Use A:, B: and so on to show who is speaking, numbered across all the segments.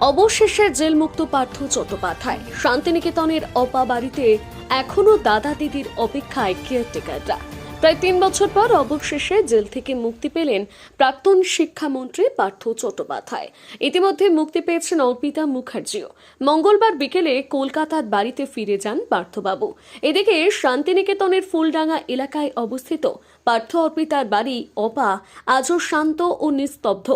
A: অবশেষে জেলমুক্ত পার্থ চট্টোপাধ্যায় শান্তিনিকেতনের অপা বাড়িতে এখনও দাদা দিদির অপেক্ষায় কেয়ারটেকাররা প্রায় তিন বছর পর অবশেষে জেল থেকে মুক্তি পেলেন প্রাক্তন শিক্ষামন্ত্রী পার্থ চট্টোপাধ্যায়। ইতিমধ্যে মুক্তি পেয়েছেন অর্পিতা মুখার্জিও। মঙ্গলবার বিকেলে কলকাতার বাড়িতে ফিরে যান পার্থবাবু। এদিকে শান্তিনিকেতনের ফুলডাঙ্গা এলাকায় অবস্থিত পার্থ অর্পিতার বাড়ি অপা আজও শান্ত ও নিস্তব্ধ।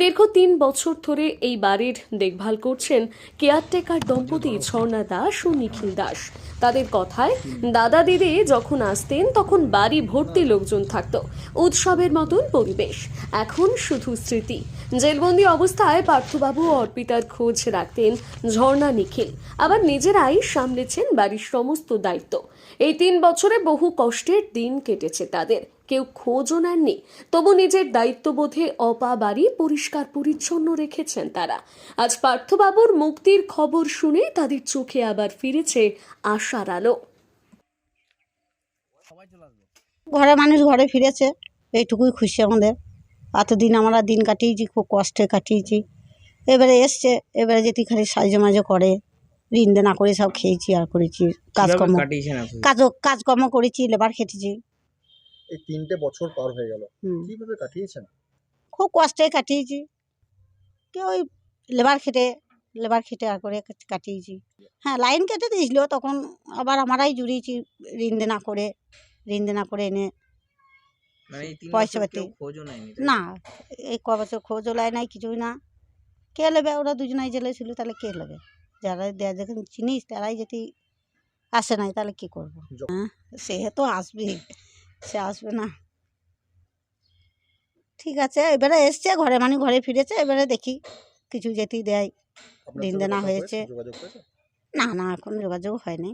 A: দীর্ঘ তিন বছর ধরে এই বাড়ির দেখভাল করছেন কেয়ারটেকার দম্পতি ঝর্ণা দাস ও নিখিল দাস। তাদের কথায়, দাদা দিদি যখন আসতেন তখন বাড়ি ভর্তি লোকজন থাকত। উৎসবের মতন পরিবেশ। এখন শুধু স্মৃতি। জেলবন্দি অবস্থায় পার্থবাবু অর্পিতার খোঁজ রাখতেন ঝর্ণা নিখিল। আবার নিজেরাই সামলেছেন বাড়ির সমস্ত দায়িত্ব। এই তিন বছরে বহু কষ্টের দিন কেটেছে তাদের। কেউ খোঁজও নেননি। তবু নিজের দায়িত্ববোধে অপা বাড়ি পরিষ্কার পরিচ্ছন্ন রেখেছেন তারা। আজ পার্থবাবুর মুক্তির খবর শুনে তাদের চোখে আবার ফিরেছে আশার আলো।
B: ঘরে মানুষ ঘরে ফিরেছে এইটুকুই খুশি আমাদের। এতদিন আমরা দিন কাটিয়েছি খুব কষ্টে কাটিয়েছি। এবারে এসছে এবারে যেটি খালি সাহায্য মাঝে করে ঋণ দেনা করে সব খেয়েছি আর করেছি কাজকর্ম।
C: কীভাবে কাটিয়েছেন আপনি?
B: কাজ কাজকর্ম করেছি লেবার খেটেছি।
D: এই তিনটে বছর পার হয়ে গেল। কীভাবে কাটিয়েছেন?
B: খুব কষ্টে কাটিয়েছি। কেউ ওই লেবার খেটে লেবার খেটে আর করে কাটিয়েছি। হ্যাঁ লাইন কেটে দিয়েছিল তখন আবার আমরাই জুড়িয়েছি ঋণ দেনা করে ঋণ দেনা করে এনে
C: মানে
B: পয়সা পাতি। না এই ক বছর খোঁজও লাই নাই কিছুই না। কে নেবে? ওরা দুজনাই জেলে ছিল তাহলে কে নেবে? যারা দেয়া যখন চিনিস তারাই যদি আসে নাই তাহলে কি করব? হ্যাঁ সে তো আসবেই। সে আসবে না। ঠিক আছে এবারে এসছে ঘরে মানে ঘরে ফিরেছে এবারে দেখি কিছু যেটি দেয়। দিন দেনা হয়েছে। না না এখন যোগাযোগ হয়নি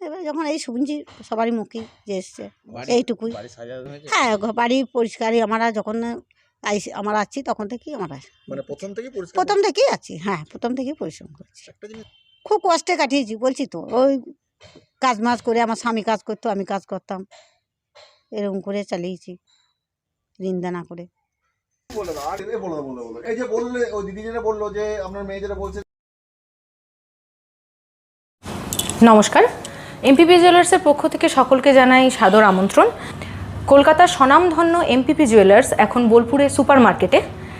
B: এবার যখন এই শুনছি সবারই মুখে যে এসছে। এইটুকুই? হ্যাঁ বাড়ি পরিষ্কারই আমরা যখন আইসি আমরা আছি তখন থেকেই আমরা
D: মানে প্রথম থেকেই
B: আছি হ্যাঁ প্রথম থেকেই পরিশ্রম করছি। খুব কষ্টে কাটিয়েছি বলছি তো ওই কাজ মাজ করে আমার স্বামী কাজ করতো আমি কাজ করতাম। এরকম করে চালিয়েছি করে।
D: বলো না, বলো বলো এই যে বললে ওই দিদি যেটা বলল যে আপনার মেয়ে যেটা বলছে।
E: নমস্কার। এমপিপি জুয়েলার্সের পক্ষ থেকে সকলকে জানাই সাদর আমন্ত্রণ। কলকাতার স্বনামধন্য এমপিপি জুয়েলার্স এখন বোলপুরে সুপার মার্কেটে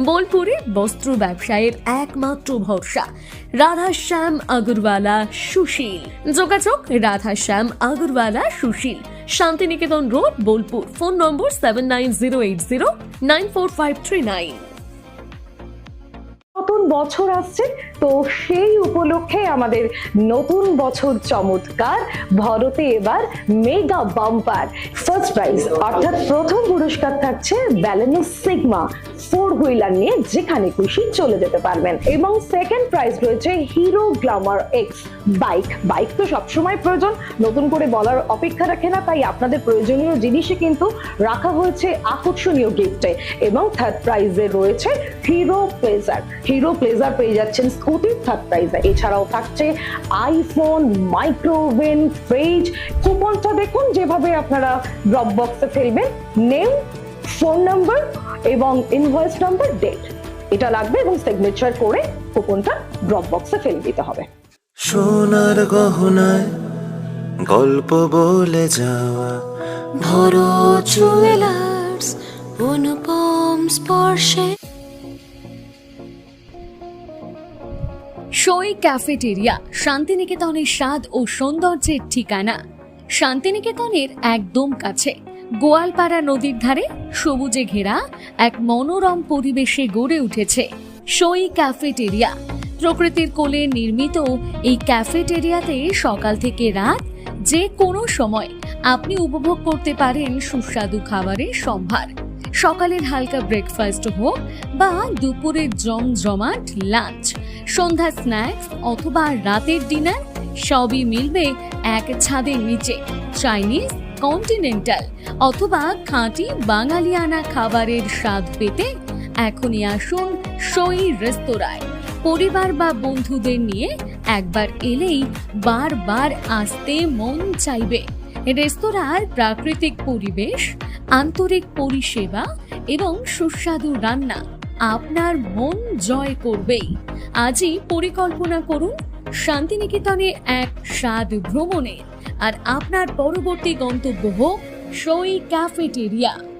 F: বোলপুরে বস্ত্র ব্যবসায়ের একমাত্র ভরসা। রাধাশ্যাম আগরওয়ালা, সুশীল। যোগাযোগ Radhashyam Agarwala, Sushil. Santiniketan road, Bolpur. Phone number seven
G: নতুন বছর আসছে, তো সেই উপলক্ষে আমাদের নতুন বছর চমৎকার। ভরতে এবার মেগা বাম্পার। ফার্স্ট প্রাইজ অর্থাৎ প্রথম পুরস্কার থাকছে ব্যালেনো সিগমা ফোর হুইলার নিয়ে যেখানে খুশি চলে যেতে পারবেন। এবং সেকেন্ড প্রাইজ রয়েছে Hero Glamour X bike bike তো সবসময় প্রয়োজন। নতুন করে বলার অপেক্ষা রাখে না, তাই আপনাদের প্রয়োজনীয় জিনিসই কিন্তু রাখা হয়েছে আকর্ষণীয় গিফটে এবং থার্ড প্রাইজে রয়েছে হিরো প্লেজার হিরো প্লেজার পেয়ে যাচ্ছেন স্কুটি থার্ড প্রাইজে এছাড়াও থাকছে আইফোন মাইক্রোওভেন ফ্রিজ কুপনটা দেখুন, যেভাবে আপনারা ড্রপ বক্সে ফেলবেন নেম ফোন নাম্বার এবং ইনভয়েস নাম্বার ডেট এটা লাগবে এবং সিগনেচার করে কুপনটা ড্রপ বক্সে ফেলে দিতে হবে।
H: সোনার গহনায় গল্প বলে যাওয়া
I: ভরো জুয়েলার্স অনুপম স্পর্শে।
F: সই ক্যাফেটেরিয়া শান্তিনিকেতনের স্বাদ ও সৌন্দর্যের ঠিকানা। শান্তিনিকেতনের একদম কাছে। গোয়ালপাড়া নদীর ধারে সবুজে ঘেরা এক মনোরম পরিবেশে গড়ে উঠেছে সই ক্যাফেটেরিয়া। প্রকৃতির কোলে নির্মিত এই ক্যাফেটেরিয়াতে সকাল থেকে রাত যে কোনো সময় আপনি উপভোগ করতে পারেন সুস্বাদু খাবারের সম্ভার। সকালের হালকা ব্রেকফাস্ট হোক বা দুপুরের জমজমাট লাঞ্চ সন্ধ্যা স্ন্যাক্স অথবা রাতের ডিনার সবই মিলবে এক ছাদের নিচে। চাইনিজ কন্টিনেন্টাল অথবা খাঁটি বাঙালিয়ানা খাবারের স্বাদ পেতে এখনই আসুন সই রেস্তোরাঁয়। পরিবার বা বন্ধুদের নিয়ে একবার এলেই বারবার আসতে মন চাইবে। রেস্তোরাঁর প্রাকৃতিক পরিবেশ, আন্তরিক পরিষেবা এবং সুস্বাদু রান্না আপনার মন জয় করবেই। আজই পরিকল্পনা করুন শান্তিনিকেতনে এক স্বাদ ভ্রমণের। আর আপনার পরবর্তী গন্তব্য হোক সই ক্যাফেটেরিয়া।